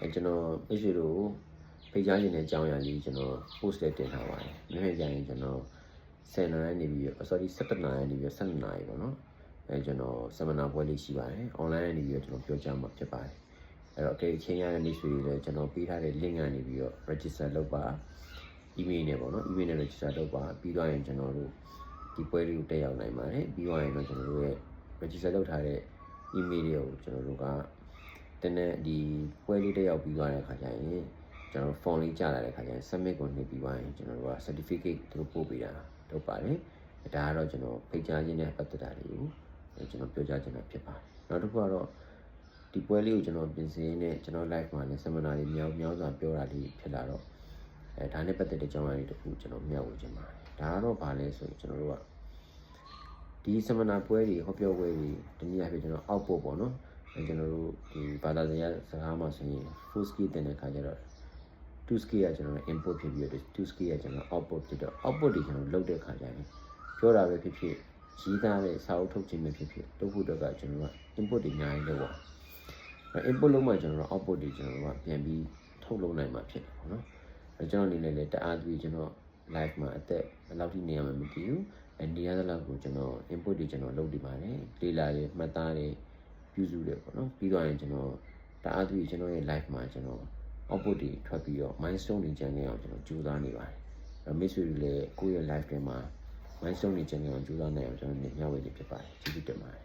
အဲကျွန်တော်အရှိတို့ဖိတ်ကြားခြင်းတဲ့အကြောင်းအရာလေးကျွန်တော် post လေးတင်ထားပါတယ်။နေ့ရက်ကျရင်ကျွန်တော်10နာရီနေပြီးတော့ sorry 17နာရီနေပြီးတော့12နာရီပေါ့နော်။အဲကျွန်တော် seminar ပွဲလေးရှိပါတယ်။ online နေပြီးတော့ကျွန်တော်ပြောကြားမှာဖြစ်ပါတယ်။အဲ့တော့အကယ်၍ချင်းရတဲ့နေ့ဆွေတွေလည်းကျွန်တော်ပေးထားတဲ့ link ကနေပြီးတော့ register လုပ်ပါ email နဲ့ပေါ့နော် email နဲ့ register လုပ်ပါပြီးတော့ရင်ကျွန်တော်တို့ဒီပွဲလေးကိုတက်ရောက်နိုင်ပါတယ်ပြီးတော့ရင်တော့ကျွန်တော်တို့ရဲ့ register လုပ်ထားတဲ့ email တွေကိုကျွန်တော်တို့က တင်းတဲ့ဒီပွဲလေးတက်ရောက်ပြီးသွားတဲ့အခါကျရင်ကျွန်တော် form လေးကြာလာတဲ့အခါကျရင် submit ကိုနှိပ်ပြီးသွားရင်ကျွန်တော်တို့က certificate သူတို့ပို့ပေးတာလုပ်ပါတယ်ဒါကတော့ကျွန်တော်ဖိတ်ကြားခြင်းနဲ့ပတ်သက်တာတွေကိုကျွန်တော်ပြောကြားချင်တာဖြစ်ပါတယ်နောက်တစ်ခုကတော့ဒီပွဲလေးကိုကျွန်တော်ပြင်ဆင်နေကျွန်တော် live မှာလည်း seminar တွေမြောက်မြောက်စွာပြောတာလေးဖြစ်လာတော့အဲဒါနဲ့ပတ်သက်တဲ့ကြောင်းအရာတွေတခုကျွန်တော်မျှဝေချင်ပါတယ်ဒါကတော့ဘာလဲဆိုရင်ကျွန်တော်တို့ကဒီစမနာပွဲတွေဟောပြောပွဲတွေတနည်းအားဖြင့်ကျွန်တော်အောက်ပို့ပေါ့နော်အဲ ကျွန်တော်တို့ဒီဘာသာစကားစကားမှာဆိုရင် full skill တင်တဲ့ခါကျတော့ two skill ကကျွန်တော် input ဖြစ်ပြီးတော့ two skill ကကျွန်တော် output ဖြစ်တော့ output တွေကျွန်တော်လုပ်တဲ့ခါကျရင်ပြောတာပဲဖြစ်ဖြစ်ရေးသားတဲ့စာအုပ်ထုတ်ခြင်းပဲဖြစ်ဖြစ်လုပ်ဖို့တော့ကကျွန်တော်က input တွေအများကြီးလုပ်ပါအဲ input လုပ်မှကျွန်တော်တို့ output တွေကျွန်တော်တို့ကပြန်ပြီးထုတ်လုပ်နိုင်မှာဖြစ်တယ်ပေါ့နော်အဲကျွန်တော်အနေနဲ့လည်းတအားပြီးကျွန်တော် live မှာအသက်ဘယ်လောက်ထိနေရမှမသိဘူးအဲနေရတဲ့လောက်ကိုကျွန်တော် input တွေကျွန်တော်လုပ်နေပါတယ်လေ့လာတွေမှတ်သားတွေ ပြုစုတယ်ပေါ့နော်ပြီးတော့ရင်ကျွန်တော်တအားပြီးကျွန်တော်ရဲ့ live မှာကျွန်တော် output တွေထွက်ပြီးတော့ milestone တွေကျန်နေအောင်ကျွန်တော်ကြိုးစားနေပါတယ်အဲမိတ်ဆွေတွေလည်းကိုယ့်ရဲ့ live တွေမှာ milestone တွေကျန်နေအောင်ကြိုးစားနေအောင်ကျွန်တော်ညှဝေနေဖြစ်ပါတယ်ကျေးဇူးတင်ပါတယ်